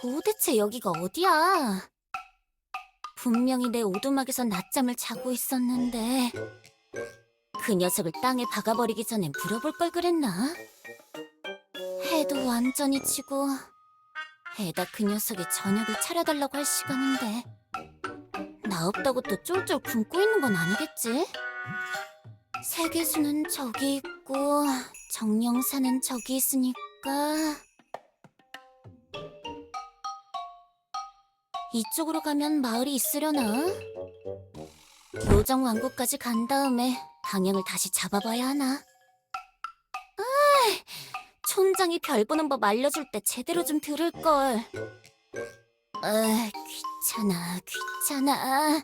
도대체 여기가 어디야? 분명히 내 오두막에서 낮잠을 자고 있었는데 그 녀석을 땅에 박아버리기 전에 물어볼 걸 그랬나? 해도 완전히 지고 애다 그 녀석이 저녁을 차려달라고 할 시간인데 나 없다고 또 쫄쫄 굶고 있는 건 아니겠지? 세계수는 저기 있고 정령사는 저기 있으니까 이쪽으로 가면 마을이 있으려나? 요정 왕국까지 간 다음에 방향을 다시 잡아봐야 하나? 아, 촌장이 별 보는 법 알려줄 때 제대로 좀 들을걸. 아, 귀찮아, 귀찮아.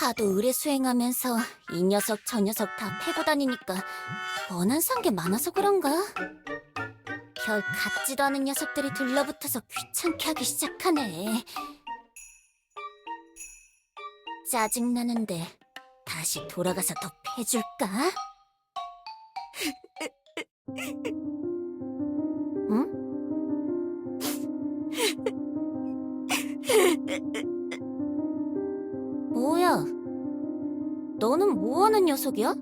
하도 의뢰 수행하면서 이 녀석 저 녀석 다 패고 다니니까 원한 산 게 많아서 그런가? 별 같지도 않은 녀석들이 들러붙어서 귀찮게 하기 시작하네. 짜증나는데 다시 돌아가서 더 패줄까? 응? 뭐야? 너는 뭐하는 녀석이야?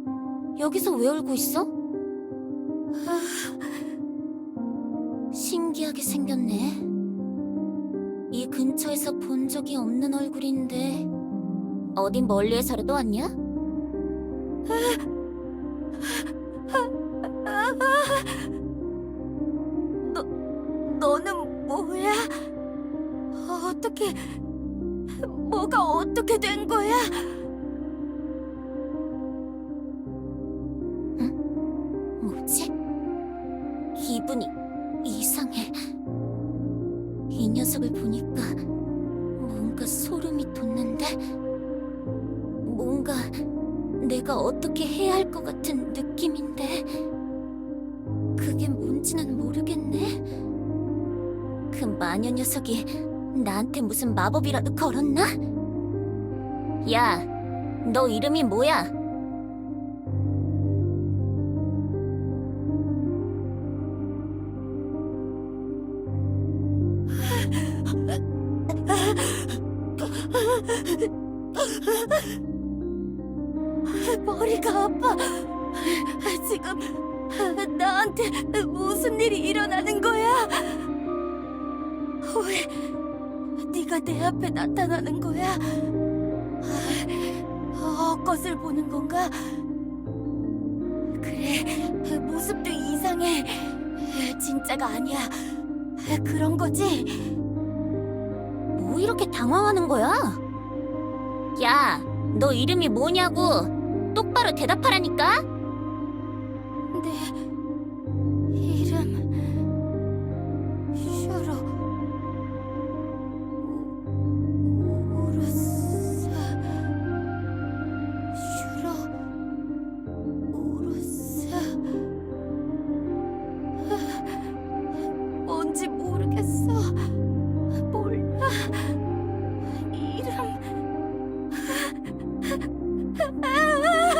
여기서 왜 울고 있어? 신기하게 생겼네. 이 근처에서 본 적이 없는 얼굴인데 어딘 멀리에서라도 왔냐? 너, 너는 뭐야? 어떻게, 뭐가 어떻게 된 거야? 내가 어떻게 해야 할 것 같은 느낌인데 그게 뭔지는 모르겠네. 그 마녀 녀석이 나한테 무슨 마법이라도 걸었나? 야, 너 이름이 뭐야? 머리가 아파. 지금 나한테 무슨 일이 일어나는 거야? 왜 네가 내 앞에 나타나는 거야? 헛것을 보는 건가? 그래, 모습도 이상해. 진짜가 아니야. 그런 거지? 뭐 이렇게 당황하는 거야? 야, 너 이름이 뭐냐고? 똑바로 대답하라니까?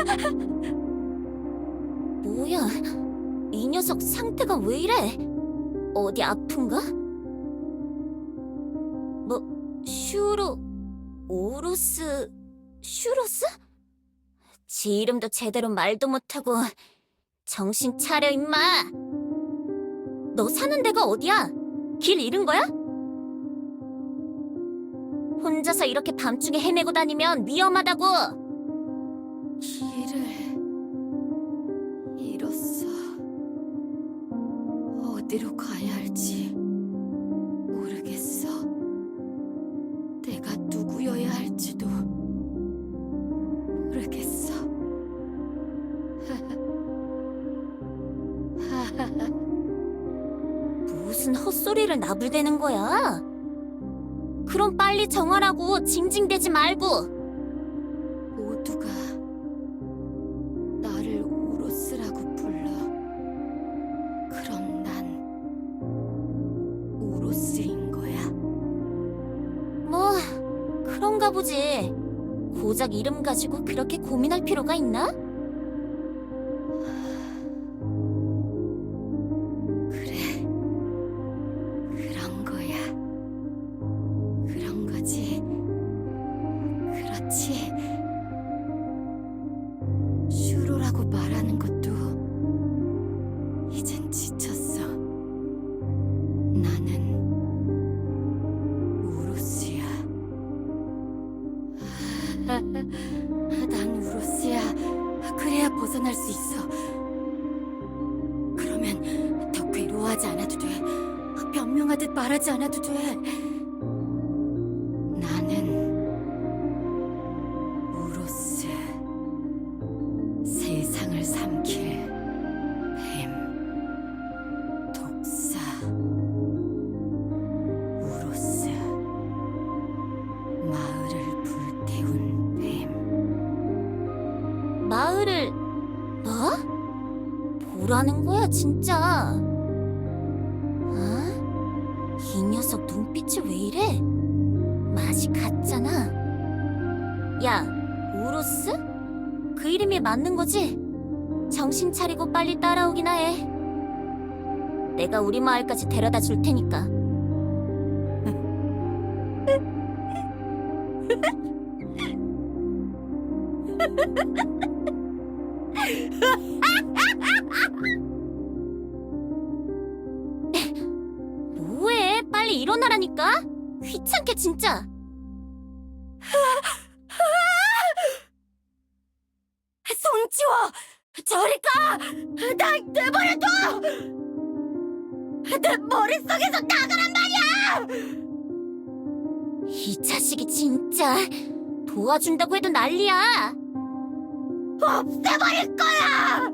뭐야? 이 녀석 상태가 왜 이래? 어디 아픈가? 뭐, 슈로, 오루스, 슈로스? 지 이름도 제대로 말도 못하고 정신 차려 임마! 너 사는 데가 어디야? 길 잃은 거야? 혼자서 이렇게 밤중에 헤매고 다니면 위험하다고! 헛소리를 나불대는 거야? 그럼 빨리 정하라고 징징대지 말고 모두가 나를 우로스라고 불러. 그럼 난 우로스인 거야. 뭐 그런가 보지 고작 이름 가지고 그렇게 고민할 필요가 있나? 변명하듯 말하지 않아도 돼. 나는 우로스 세상을 삼킬 뱀 독사 우로스 마을을 불태운 뱀 마을을 뭐? 보라는 거야 진짜? 눈빛이 왜 이래? 맛이 같잖아. 야, 우로스? 그 이름이 맞는 거지? 정신 차리고 빨리 따라오기나 해. 내가 우리 마을까지 데려다 줄 테니까. 일어나라니까? 귀찮게 진짜. 손 치워! 저리 가! 날 내버려둬! 내 머릿속에서 나가란 말이야! 이 자식이 진짜 도와준다고 해도 난리야. 없애버릴 거야!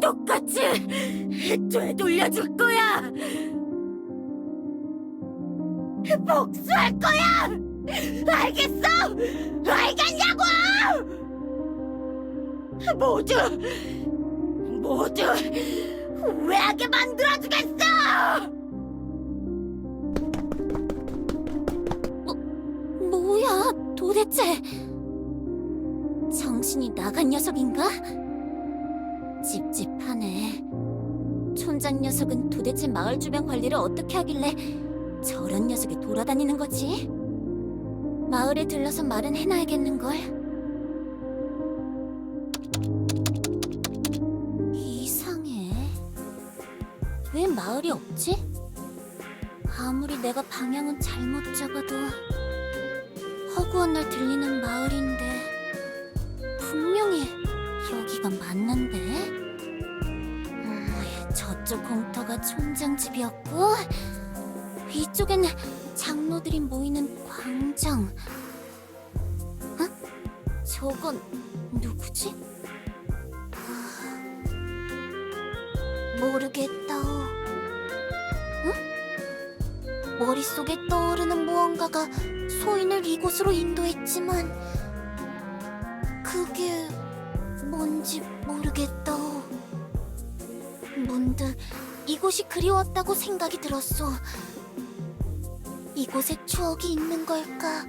똑같이 되돌려줄 거야! 복수할 거야! 알겠어? 알겠냐고! 모두, 모두 후회하게 만들어주겠어! 뭐야, 도대체? 정신이 나간 녀석인가? 찝찝하네. 촌장 녀석은 도대체 마을 주변 관리를 어떻게 하길래 저런 녀석이 돌아다니는 거지? 마을에 들러서 말은 해놔야겠는걸. 이상해. 왜 마을이 없지? 아무리 내가 방향은 잘못 잡아도 허구한 날 들리는 마을인데 분명히 여기가 맞는데 음, 저쪽 공터가 촌장 집이었고 이쪽엔 장로들이 모이는 광장 어? 저건 누구지? 아, 모르겠다 응? 머릿속에 떠오르는 무언가가 소인을 이곳으로 인도했지만 그게 뭔지 모르겠다. 문득 이곳이 그리웠다고 생각이 들었어. 이곳에 추억이 있는 걸까?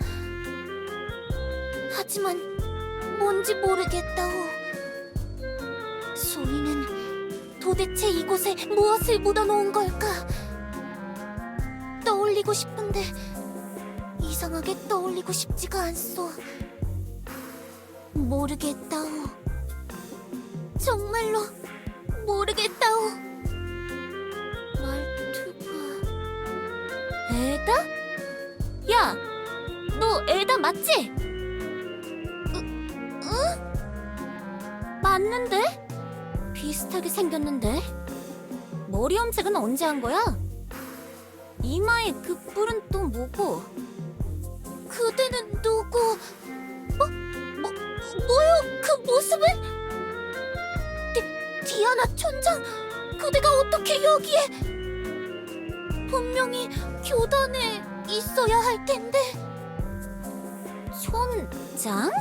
하지만 뭔지 모르겠다오. 소인은 도대체 이곳에 무엇을 묻어놓은 걸까? 떠올리고 싶은데 이상하게 떠올리고 싶지가 않소. 모르겠다오. 정말로 모르겠다오. 너 에다 맞지? 으, 응? 맞는데? 비슷하게 생겼는데? 머리 염색은 언제 한 거야? 이마에 그 뿔은 또 뭐고? 그대는 누구? 뭐, 뭐, 뭐요? 그 모습은? 디, 디아나 촌장, 그대가 어떻게 여기에? 분명히 교단에 있어야 할 텐데. 촌장?